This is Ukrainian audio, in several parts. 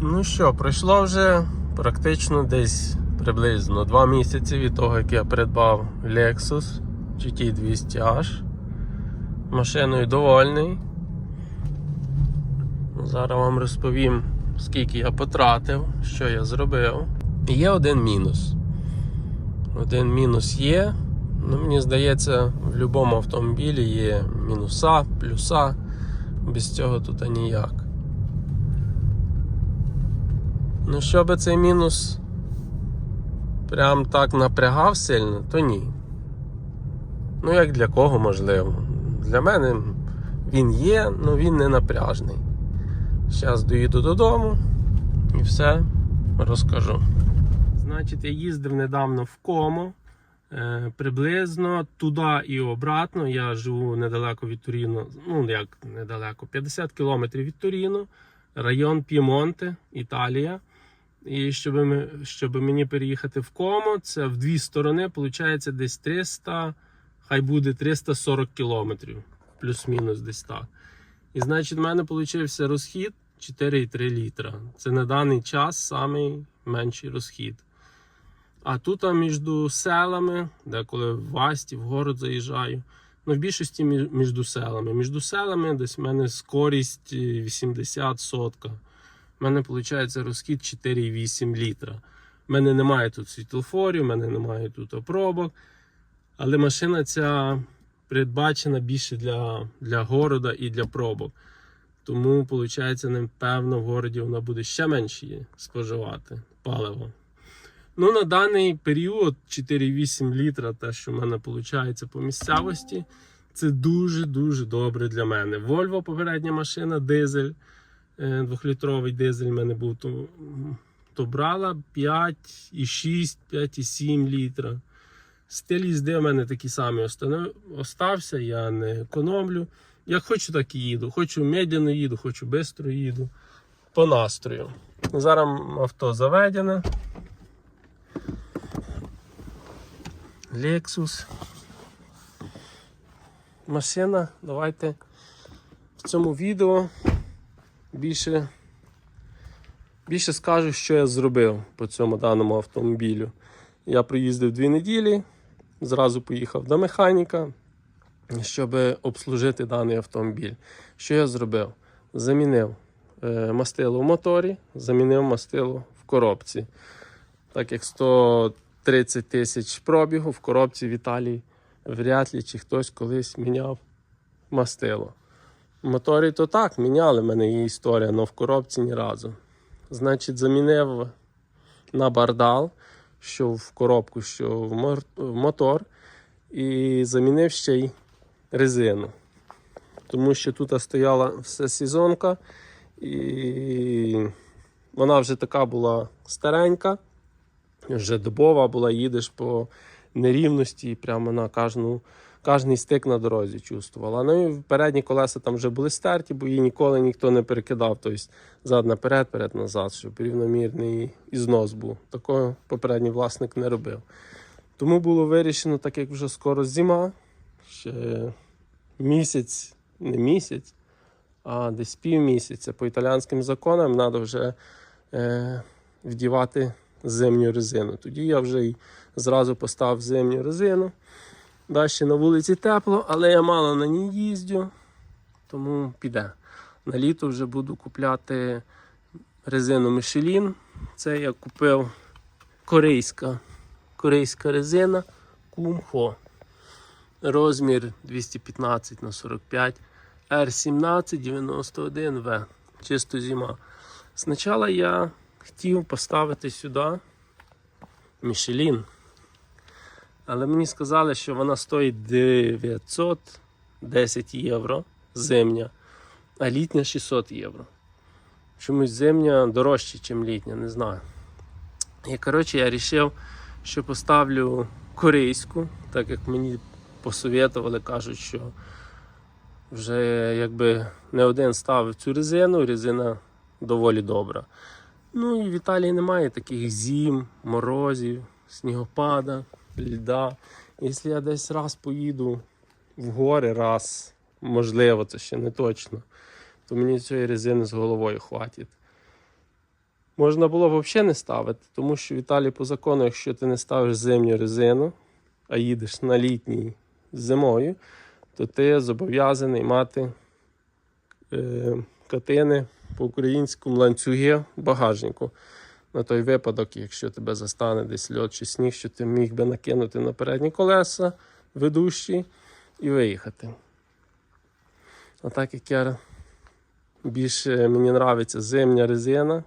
Ну що, пройшло вже практично десь приблизно 2 місяці від того, як я придбав Lexus GT200H. Машиною довольний. Зараз вам розповім, скільки я потратив, що я зробив. І є один мінус. Один мінус є. Ну, мені здається, в будь-якому автомобілі є мінуса, плюса. Без цього тут ніяк. Ну, щоб цей мінус прям так напрягав сильно, то ні. Ну, як для кого можливо. Для мене він є, але він не напряжний. Зараз доїду додому і все розкажу. Значить, я їздив недавно в Комо. Е, приблизно туди і обратно. Я живу недалеко від Туріно, ну як недалеко, 50 кілометрів від Туріно, район П'ємонте, Італія. І щоб, щоб мені переїхати в Комо, це в дві сторони, виходить десь 300, хай буде 340 кілометрів, плюс-мінус десь так. І значить, в мене вийшов розхід 4,3 літра. Це на даний час найменший розхід. А тут а, між селами, де коли в Васті, в город заїжджаю, ну в більшості між, селами. Між селами десь в мене скорість е, 80 сотка. У мене виходить розхід 4,8 літра. У мене немає тут світлофорів, у мене немає тут опробок. Але машина ця передбачена більше для, для города і для пробок. Тому, виходить, напевно, в городі вона буде ще менше споживати паливо. Ну, на даний період 4,8 літра, те, що в мене виходить по місцевості, це дуже-дуже добре для мене. Volvo попередня машина, дизель, двохлітровий дизель в мене був, то, то брала 5,6, 5,7 літра. Стиль їзди в мене такий самий остався, я не економлю. Як хочу, так і їду. Хочу медленно їду, хочу швидко їду. По настрою. Зараз авто заведене. Lexus. Машина. Давайте в цьому відео більше, більше скажу, що я зробив по цьому даному автомобілю. Я проїздив дві неділі, зразу поїхав до механіка, щоб обслужити даний автомобіль. Що я зробив? Замінив е, мастило в моторі, замінив мастило в коробці. Так як 130 тисяч пробігу в коробці в Італії вряд ли чи хтось колись міняв мастило. Моторі то так, міняли в мене є історія, але в коробці ні разу. Значить, замінив на бардал, що в коробку, що в мотор, і замінив ще й резину. Тому що тут стояла все сезонка, і вона вже така була старенька, вже добова була, їдеш по нерівності і прямо на кожну, кожний стик на дорозі чувствувала. Ну і передні колеса там вже були стерті, бо її ніколи ніхто не перекидав. Тобто зад наперед, перед назад, щоб рівномірний ізнос був. Такого попередній власник не робив. Тому було вирішено, так як вже скоро зима, ще місяць, не місяць, а десь півмісяця по італіанським законам треба вже е, вдівати зимню резину. Тоді я вже й зразу поставив зимню резину. Далі на вулиці тепло, але я мало на ній їздю, тому піде. На літо вже буду купляти резину Michelin. Це я купив корейська, корейська резина Kumho. Розмір 215 на 45 R1791V. Чисто зима. Спочатку я хотів поставити сюди Michelin. Але мені сказали, що вона стоїть 910 євро зимня, а літня 600 євро. Чомусь зимня дорожче, ніж літня, не знаю. І коротше, я вирішив, що поставлю корейську, так як мені посоветували, кажуть, що вже якби не один ставив цю резину, резина доволі добра. Ну і в Італії немає таких зім, морозів, снігопада, льда. Якщо я десь раз поїду в гори, раз, можливо, це ще не точно, то мені цієї резини з головою хватить. Можна було б взагалі не ставити, тому що в Італії по закону, якщо ти не ставиш зимню резину, а їдеш на літній зимою, то ти зобов'язаний мати е, катини по українському ланцюги в багажнику. На той випадок, якщо тебе застане десь льот чи сніг, що ти міг би накинути на передні колеса ведущі і виїхати. А так як я більше мені подобається зимня резина,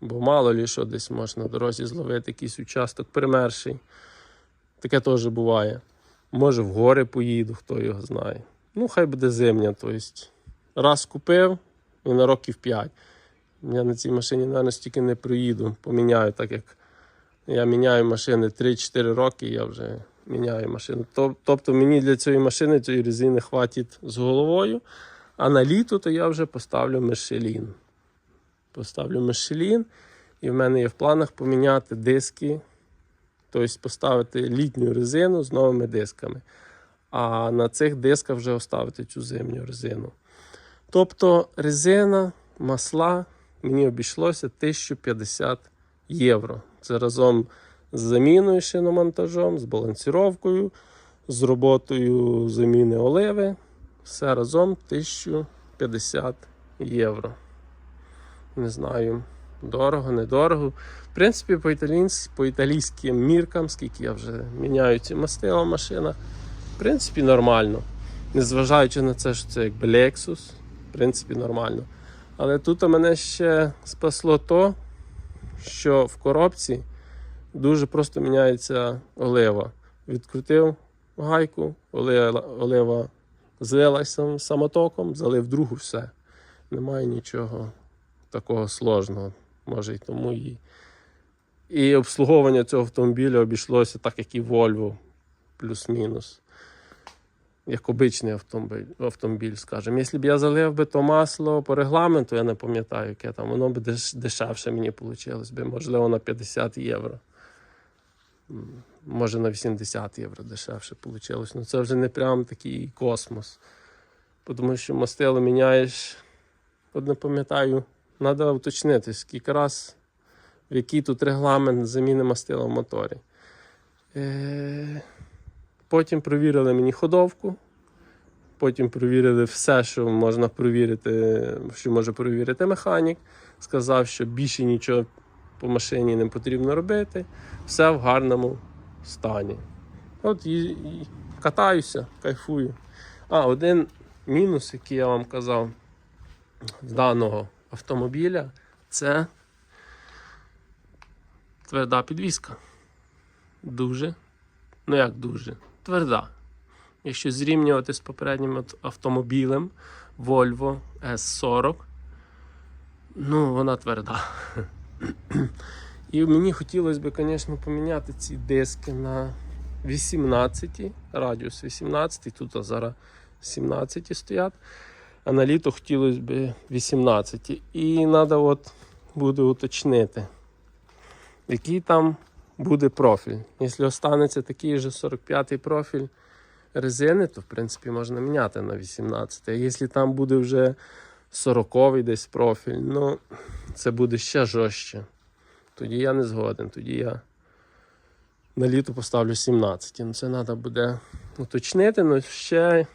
бо мало лі що десь можна на дорозі зловити якийсь участок примерший. Таке теж буває. Може в гори поїду, хто його знає. Ну, хай буде зимня. Тобто раз купив і на років 5. Я на цій машині, напевно, стільки не проїду. Поміняю, так як я міняю машини 3-4 роки, я вже міняю машину. Тобто мені для цієї машини цієї резини хватить з головою. А на літо то я вже поставлю Мишелін. Поставлю Мишелін, і в мене є в планах поміняти диски, тобто поставити літню резину з новими дисками. А на цих дисках вже оставити цю зимню резину. Тобто резина, масла мені обійшлося 1050 євро. Це разом з заміною шиномонтажом, з балансіровкою, з роботою заміни оливи. Все разом 1050 євро. Не знаю, дорого, недорого. В принципі, по, по італійським міркам, скільки я вже міняю ці мастила в машинах, в принципі, нормально. Незважаючи на це, що це якби Lexus, в принципі, нормально. Але тут мене ще спасло то, що в коробці дуже просто міняється олива. Відкрутив гайку, олива, олива злилась сам- самотоком, залив другу все. Немає нічого такого сложного. Може і тому і. І обслуговування цього автомобіля обійшлося так, як і Volvo, плюс-мінус. Як обичний автомобіль, автомобіль, скажімо. Якщо б я залив би то масло по регламенту, я не пам'ятаю, яке там, воно б дешевше мені вийшло, можливо, на 50 євро. Може на 80 євро дешевше вийшло. Ну це вже не прям такий космос. Тому що мастило міняєш, от не пам'ятаю, треба уточнити, скільки раз, в який тут регламент заміни мастила в моторі. Е, Потім провірили мені ходовку. Потім провірили все, що можна провірити, що може провірити механік. Сказав, що більше нічого по машині не потрібно робити. Все в гарному стані. От і, і катаюся, кайфую. А, один мінус, який я вам казав з даного автомобіля, це тверда підвіска. Дуже, ну як дуже, тверда. Якщо зрівнювати з попереднім автомобілем Volvo S40, ну вона тверда. І мені хотілося б, звісно, поміняти ці диски на 18, радіус 18, тут зараз 17 стоять. А на літо хотілося б 18. І треба от буде уточнити, який там буде профіль. Якщо останеться такий же 45-й профіль резини, то в принципі можна міняти на 18. А якщо там буде вже 40-й десь профіль, ну це буде ще жорстче. Тоді я не згоден. Тоді я на літо поставлю 17. Ну це треба буде уточнити, але ще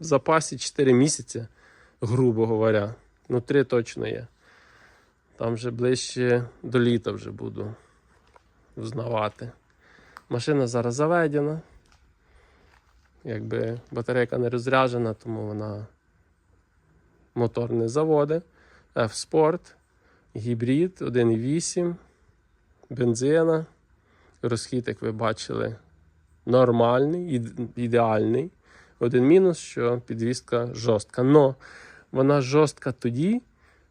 в запасі 4 місяці, грубо говоря. Ну, 3 точно є. Там вже ближче до літа вже буду взнавати. Машина зараз заведена. Якби батарейка не розряджена, тому вона мотор не заводить. F-Sport, гібрид 1.8, бензина. Розхід, як ви бачили, нормальний, ідеальний. Один мінус, що підвізка жорстка. Но вона жорстка тоді,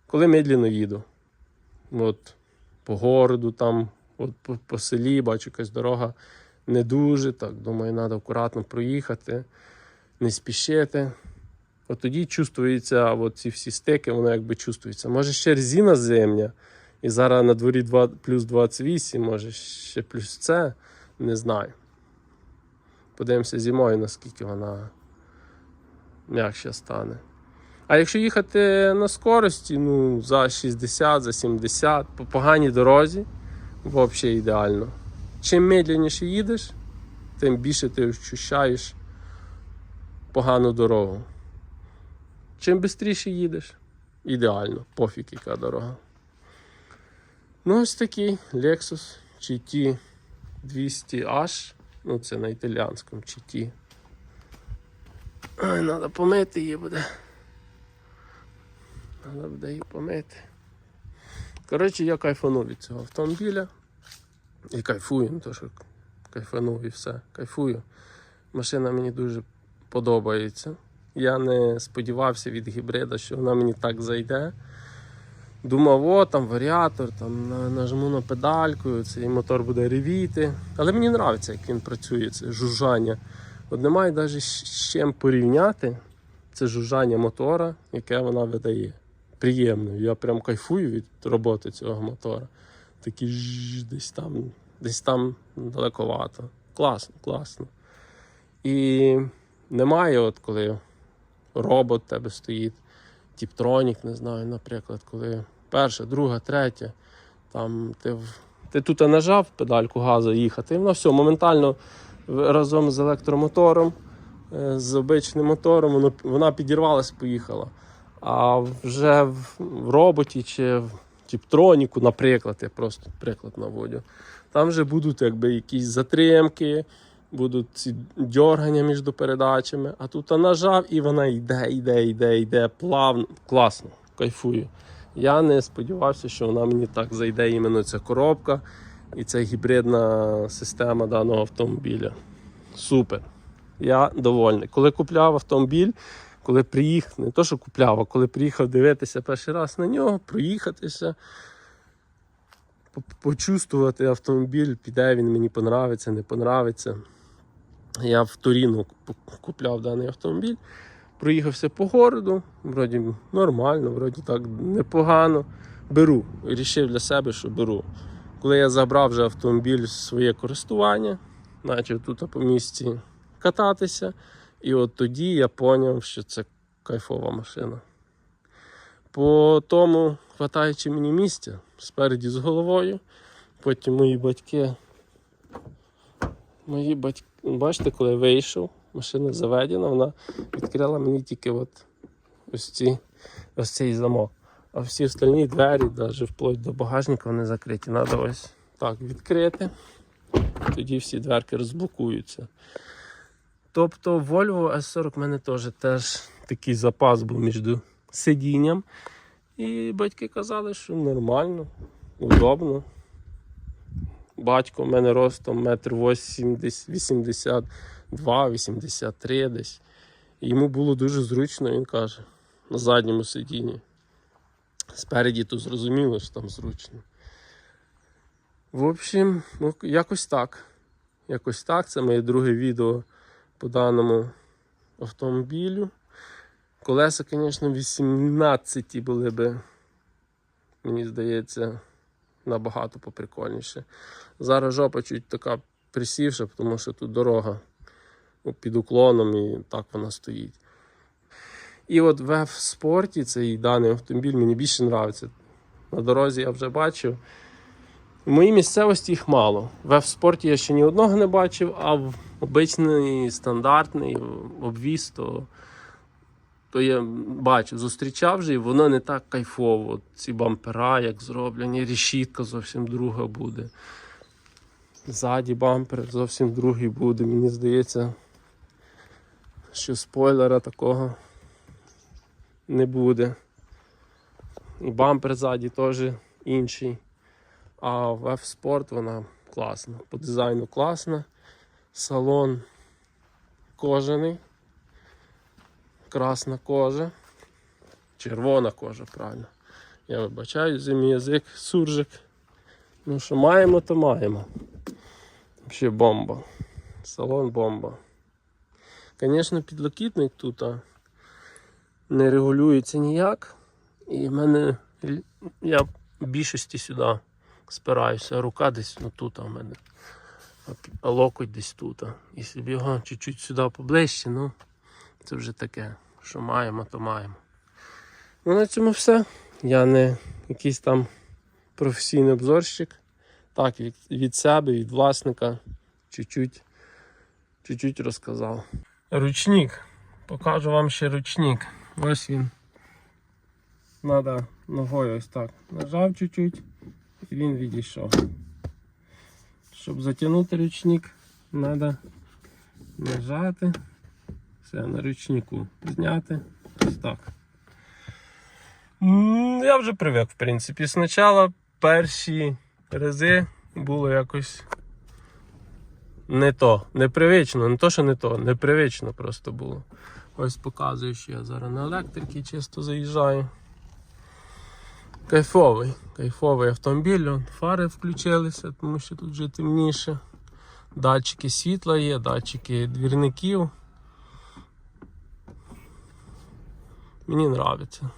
коли медленно їду. От по городу, там, от по, по селі, бачу, якась дорога не дуже. Так, думаю, треба акуратно проїхати, не спішити. От тоді чувствується, от ці всі стики, воно якби чувствується. Може ще резина зимня, і зараз на дворі 2, плюс 28, може ще плюс це, не знаю. Подивимося зимою, наскільки вона м'якша стане. А якщо їхати на скорості, ну, за 60, за 70, по поганій дорозі, взагалі ідеально. Чим медленніше їдеш, тим більше ти ощущаєш погану дорогу. Чим швидше їдеш, ідеально, пофіг яка дорога. Ну, ось такий Lexus GT 200H. Ну, це на італіанському GT. Ай, треба помити її буде. Треба буде її помити. Коротше, я кайфанув від цього автомобіля. І кайфую, то що кайфанув і все. Кайфую. Машина мені дуже подобається. Я не сподівався від гібрида, що вона мені так зайде. Думав, о, там варіатор, там нажму на педальку, цей мотор буде ревіти. Але мені подобається, як він працює, це жужжання. От немає навіть з чим порівняти це жужжання мотора, яке вона видає. Приємно. Я прям кайфую від роботи цього мотора. Такий жжж, десь там, десь там далековато. Класно, класно. І немає, от коли робот в тебе стоїть, тіптронік, не знаю, наприклад, коли перша, друга, третя, там ти, ти тут нажав педальку газу їхати, і воно все моментально разом з електромотором, е, з обичним мотором, воно, вона підірвалась, поїхала. А вже в, роботі чи в тіптроніку, наприклад, я просто приклад наводю, там вже будуть якби якісь затримки, будуть ці дьоргання між передачами, а тут я нажав і вона йде, йде, йде, йде плавно. Класно, кайфую. Я не сподівався, що вона мені так зайде іменно ця коробка і ця гібридна система даного автомобіля. Супер. Я довольний. Коли купляв автомобіль, коли приїхав, не то, що купляв, а коли приїхав дивитися перший раз на нього, проїхатися, почувствувати автомобіль, піде він мені понравиться, не понравиться. Я в куп- купляв даний автомобіль, проїхався по городу, вроді нормально, вроді так непогано. Беру. Рішив для себе, що беру. Коли я забрав вже автомобіль в своє користування, почав тут по місці кататися. І от тоді я зрозумів, що це кайфова машина. По тому, хватаючи мені місця спереді з головою, потім мої батьки. Мої батьки, бачите, коли я вийшов, машина заведена, вона відкрила мені тільки от ось, ці, ось цей замок. А всі остальні двері, навіть вплоть до багажника, вони закриті. Треба ось так відкрити. Тоді всі дверки розблокуються. Тобто Volvo S40 в мене теж, теж такий запас був між сидінням. І батьки казали, що нормально, удобно. Батько в мене ростом метр 82, 83 десь. Йому було дуже зручно, він каже, на задньому сидінні. Спереді то зрозуміло, що там зручно. В общем, ну, якось так. Якось так. Це моє друге відео по даному автомобілю. Колеса, звісно, 18 були би, мені здається, набагато поприкольніше. Зараз жопа чуть така присівша, тому що тут дорога під уклоном і так вона стоїть. І от в F-спорті цей даний автомобіль мені більше подобається. На дорозі я вже бачив. В моїй місцевості їх мало. В F-спорті я ще ні одного не бачив, а в обичний стандартний обвіз, то, то я бачив, зустрічав вже, і воно не так кайфово. Ці бампера, як зроблені, решітка зовсім друга буде. Ззаді бампер зовсім другий буде. Мені здається, що спойлера такого не буде. І бампер ззаді теж інший. А в F-Sport вона класна. По дизайну класна. Салон кожаний. Красна кожа. Червона кожа, правильно. Я вибачаю за язик, суржик. Ну що маємо, то маємо. Взагалі бомба. Салон бомба. Звісно, підлокітник тут не регулюється ніяк. І в мене я в більшості сюди спираюся. Рука десь ну, тут в мене. А локоть десь тут. І собі його чуть-чуть сюди поближче, ну це вже таке. Що маємо, то маємо. Ну, на цьому все. Я не якийсь там професійний обзорщик. Так, від, себе, від власника, чуть-чуть, чуть-чуть розказав. Ручник. Покажу вам ще ручник. Ось він. Надо ногою ось так. Нажав чуть-чуть і він відійшов. Щоб затягнути ручник, треба нажати. Все, на ручнику зняти. Ось так. Я вже привик, в принципі. Спочатку перші рази було якось не то, непривично, не то, що не то, непривично просто було. Ось показую, що я зараз на електрики чисто заїжджаю. Кайфовий, кайфовий автомобіль, фари включилися, тому що тут вже темніше. Датчики світла є, датчики двірників. Мені подобається.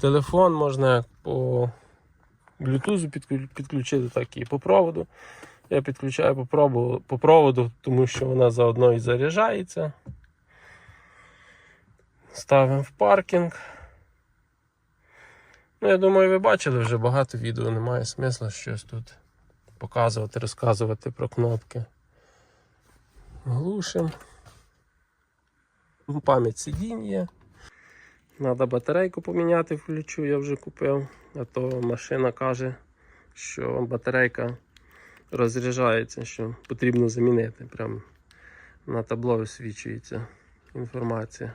Телефон можна як по Bluetooth підключити, так і по проводу. Я підключаю по проводу, по проводу, тому що вона заодно і заряджається. Ставимо в паркінг. Ну, я думаю, ви бачили вже багато відео, немає смисла щось тут показувати, розказувати про кнопки. Глушимо. Пам'ять сидінь є. Треба батарейку поміняти, включу, я вже купив. А то машина каже, що батарейка розряджається, що потрібно замінити. Прямо на табло висвічується інформація.